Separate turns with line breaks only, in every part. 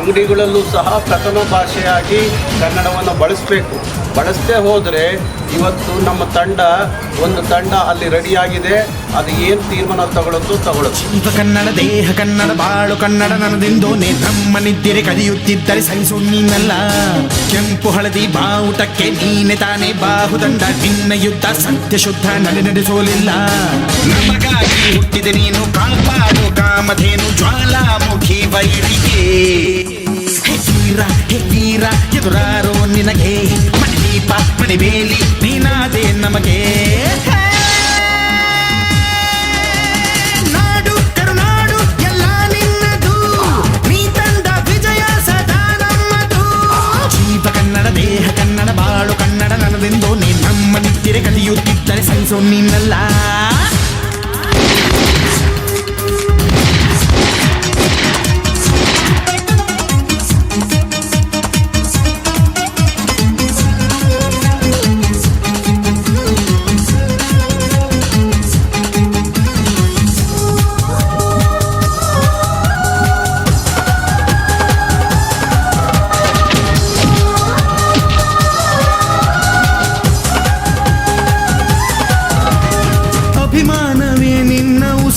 ಅಂಗಡಿಗಳಲ್ಲೂ ಸಹ ಪ್ರಥಮ ಭಾಷೆಯಾಗಿ ಕನ್ನಡವನ್ನು ಬಳಸಬೇಕು. ಬಳಸದೇ ಹೋದರೆ ಇವತ್ತು ನಮ್ಮ ತಂಡ, ಒಂದು ತಂಡ ಅಲ್ಲಿ ರೆಡಿಯಾಗಿದೆ. ಅದು ಏನು ತೀರ್ಮಾನ ತಗೊಳುತ್ತೋ
ಜೀವ ಕನ್ನಡ, ದೇಹ ಕನ್ನಡ, ಬಾಳು ಕನ್ನಡ ನನದಿಂದ ನಮ್ಮ ನಿದ್ದಿರೆ ಕದಿಯುತ್ತಿದ್ದರೆ ಸಹಿಸು ನೀನಲ್ಲ. ಕೆಂಪು ಹಳದಿ ಬಾವುಟಕ್ಕೆ ನೀನೆ ತಾನೇ ಬಾಹುದಂಡ. ನಿನ್ನ ಯುದ್ಧ ಸತ್ಯ ಶುದ್ಧ ನಡೆ ನಡೆಸೋಲಿಲ್ಲ. ಹುಟ್ಟಿದೆ ನೀನು ಕಾಪಾಡು ಕಾಮಧೇನು ಜ್ವಾಲಾಮುಖಿ ವೈರಿಗೆ ವೀರ ಹೇ ವೀರ, ಎದುರಾರೋ ನಿನಗೆ. ಮಣಿದೀಪ ಮಣಿಬೇಲಿ ನೀನಾದೆ ನಮಗೆ. ನಾಡು, ಕರುನಾಡು, ಎಲ್ಲ ನಿನ್ನದು. ನೀ ತಂದ ವಿಜಯ ಸದಾ ನಮ್ಮದು. ಜೀವ ಕನ್ನಡ ಬಾಳು ಕನ್ನಡ ನನ್ನದೆಂದು ನೀ ನಮ್ಮ ನಿತ್ತಿರೆ ಕಲಿಯುತ್ತಿದ್ದರೆ ನೀನಲ್ಲ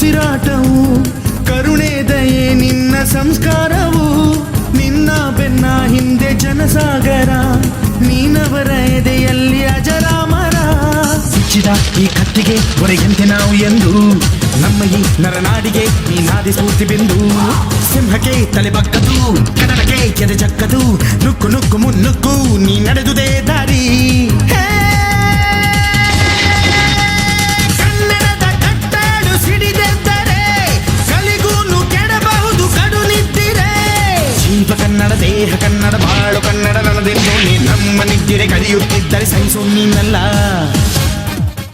ಉಸಿರಾಟವು, ಕರುಣೆ ದಯೆ ನಿನ್ನ ಸಂಸ್ಕಾರವು, ನಿನ್ನ ಬೆನ್ನ ಹಿಂದೆ ಜನಸಾಗರ, ನೀನವರ ಎದೆಯಲ್ಲಿ ಅಜರಾಮರ. ಸಿಚ್ಚಿದ ಈ ಕತ್ತಿಗೆ ಹೊರೆಯಂತೆ ನಾವು ಎಂದು, ನಮ್ಮ ಈ ನರನಾಡಿಗೆ ಈ ನಾದಿ ಸ್ಫೂರ್ತಿ ಬಿಂದು. ಸಿಂಹಕ್ಕೆ ತಲೆ ಬಕ್ಕದು ಕನ್ನಡಕ್ಕೆ ಕೆರೆ ಚಕ್ಕದು, ನುಕ್ಕು ನುಕ್ಕು ಮುನ್ನುಕ್ಕು ನೀ ನಡೆದುದೇ ದೇಹ ಕನ್ನಡ ಬಾಳು ಕನ್ನಡ ನನ್ನದೆಂದು ನೀ ನಮ್ಮ ನಿದ್ದಿರೆ ಕಲಿಯುತ್ತಿದ್ದರೆ ಸಹಿಸು ನೀನಲ್ಲ.